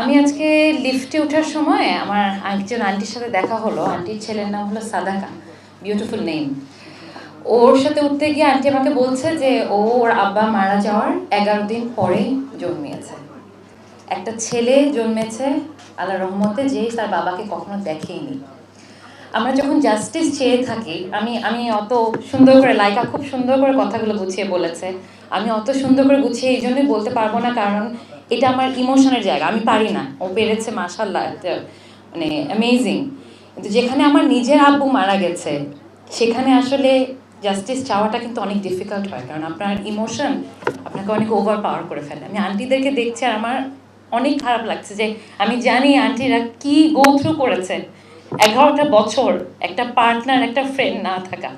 আমি আজকে লিফটে ওঠার সময় আমার একজন আন্টির সাথে দেখা হলো। আন্টির ছেলের নাম হলো সাদাকা। বিউটিফুল নেম ওর সাথে উঠতে গিয়ে আন্টি আমাকে বলছে যে ও ওর আব্বা মারা যাওয়ার এগারো দিন পরে জন্মিয়েছে। একটা ছেলে জন্মেছে আল্লাহ রহমতে যে তার বাবাকে কখনো দেখেইনি। আমরা যখন জাস্টিস চেয়ে থাকি, আমি আমি অত সুন্দর করে লাইকা খুব সুন্দর করে কথাগুলো গুছিয়ে বলেছে। আমি অত সুন্দর করে গুছিয়ে এই জন্যই বলতে পারব না, কারণ এটা আমার ইমোশনের জায়গা, আমি পারি না। ও পেরেছে মাসাল্লাহ মানে অ্যামেজিং কিন্তু যেখানে আমার নিজের আব্বু মারা গেছে, সেখানে আসলে জাস্টিস চাওয়াটা কিন্তু অনেক ডিফিকাল্ট হয়, কারণ আপনার ইমোশন আপনাকে অনেক ওভার পাওয়ার করে ফেলে। আমি আন্টিদেরকে দেখছি আর আমার অনেক খারাপ লাগছে যে, আমি জানি আন্টিরা কি গো থ্রু করেছে। এগারোটা বছর একটা পার্টনার একটা ফ্রেন্ড না থাকা।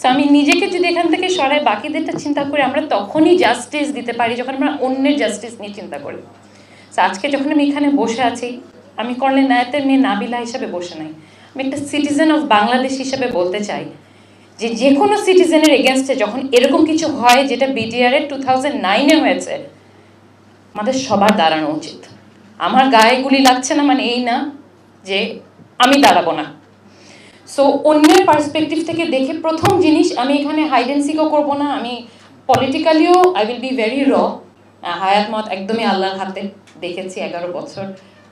সো আমি নিজেকে যদি এখান থেকে সরাই, বাকিদেরটা চিন্তা করি আমরা তখনই জাস্টিস দিতে পারি, যখন আমরা অন্যের জাস্টিস নিয়ে চিন্তা করি। সো আজকে যখন আমি এখানে বসে আছি, আমি করলে নায়তের মেয়ে নাবিলা হিসাবে বসে নাই। আমি একটা সিটিজেন অফ বাংলাদেশ হিসাবে বলতে চাই যে যে কোনো সিটিজেনের এগেনস্টে যখন এরকম কিছু হয়, যেটা বিডিআরের টু থাউজেন্ড নাইনে হয়েছে, আমাদের সবার দাঁড়ানো উচিত। আমার গায়ে গুলি লাগছে না মানে এই না যে আমি দাঁড়াবো না। সো অন্যের পার্সপেক্টিভ থেকে দেখে প্রথম জিনিস আমি এখানে হাইডেন্সিকও করব না। আমি পলিটিক্যালিও আই উইল বি ভেরি র হায়াত মত একদমই আল্লাহর হাতে দেখেছি, এগারো বছর,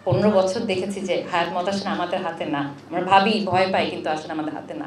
পনেরো বছর দেখেছি যে হায়াত মত আসলে আমাদের হাতে না। আমরা ভাবি, ভয় পাই, কিন্তু আসলে আমাদের হাতে না।